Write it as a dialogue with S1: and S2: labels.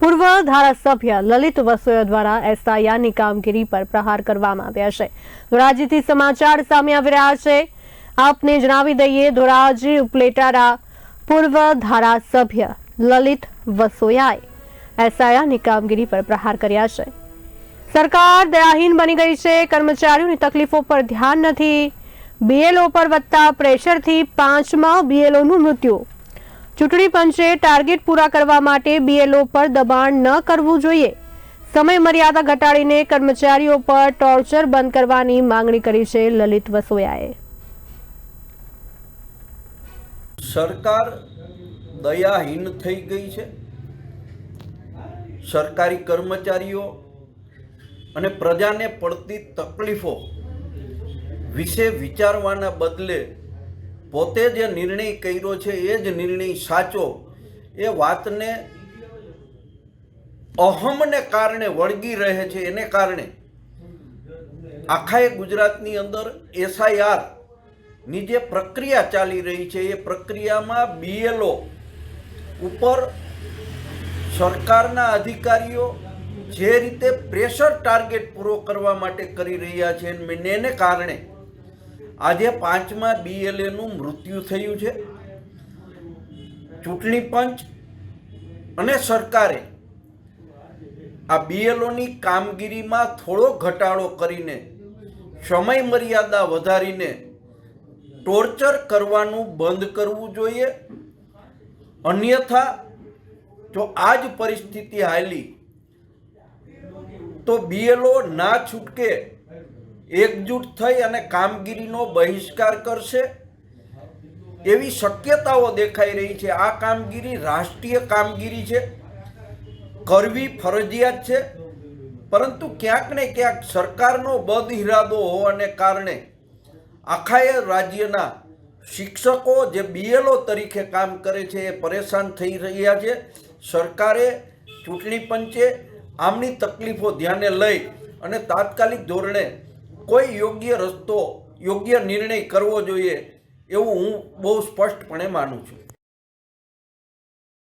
S1: પૂર્વ ધારાસભ્ય લલિત વસોયા દ્વારા એસઆઈઆરની કામગીરી પર પ્રહાર કરવામાં આવ્યા છે. ધોરાજીથી સમાચાર સામે આવી રહ્યા છે. આપને જણાવી દઈએ, ધોરાજી ઉપલેટારા પૂર્વ ધારાસભ્ય લલિત વસોયાએ એસઆઈઆરની કામગીરી પર પ્રહાર કર્યા છે. સરકાર દયાહીન બની ગઈ છે. કર્મચારીઓની તકલીફો પર ધ્યાન નથી. બીએલઓ પર વધતા પ્રેશરથી પાંચમા બીએલઓનું મૃત્યુ ચૂંટણી પંચે ટાર્ગેટ પૂરા કરવા માટે બીએલઓ પર દબાણ ન કરવું જોઈએ. સમય મર્યાદા ઘટાડીને કર્મચારીઓ પર ટોર્ચર બંધ કરવાની માંગણી કરી છે લલિત વસોયાએ.
S2: સરકાર દયાહીન થઈ ગઈ છે. સરકારી કર્મચારીઓ અને પ્રજાને પડતી તકલીફો વિશે વિચારવાના બદલે પોતે જે નિર્ણય કર્યો છે, એ જ નિર્ણય સાચો. એ વાતને અહમને કારણે વળગી રહે છે, એને કારણે. આખાએ ગુજરાતની અંદર એસઆઈઆરની જે પ્રક્રિયા ચાલી રહી છે, એ પ્રક્રિયામાં બીએલઓ ઉપર સરકારના અધિકારીઓ જે રીતે પ્રેશર ટાર્ગેટ પૂરો કરવા માટે કરી રહ્યા છે એને કારણે આજે પાંચમા બીએલએનું મૃત્યુ થયું છે. ચૂંટણી પંચ અને સરકારે આ બીએલઓની કામગીરીમાં થોડો ઘટાડો કરીને સમય મર્યાદા વધારીને ટોર્ચર કરવાનું બંધ કરવું જોઈએ. અન્યથા, જો આ જ પરિસ્થિતિ હાલી, તો બીએલઓ ના છૂટકે એકજૂટ થઈ અને કામગીરીનો બહિષ્કાર કરશે. એવી શક્યતાઓ દેખાઈ રહી છે. આ કામગીરી રાષ્ટ્રીય કામગીરી છે. કરવી ફરજિયાત છે. પરંતુ ક્યાંક ને ક્યાંક સરકારનો બદ હોવાને કારણે આખાએ રાજ્યના શિક્ષકો જે બીએલઓ તરીકે કામ કરે છે એ પરેશાન થઈ રહ્યા છે. સરકારે ચૂંટણી પંચે આમની તકલીફો ધ્યાને લઈ અને તાત્કાલિક ધોરણે કોઈ યોગ્ય રસ્તો યોગ્ય નિર્ણય કરવો જોઈએ એવું હું બહુ સ્પષ્ટપણે માનું છું.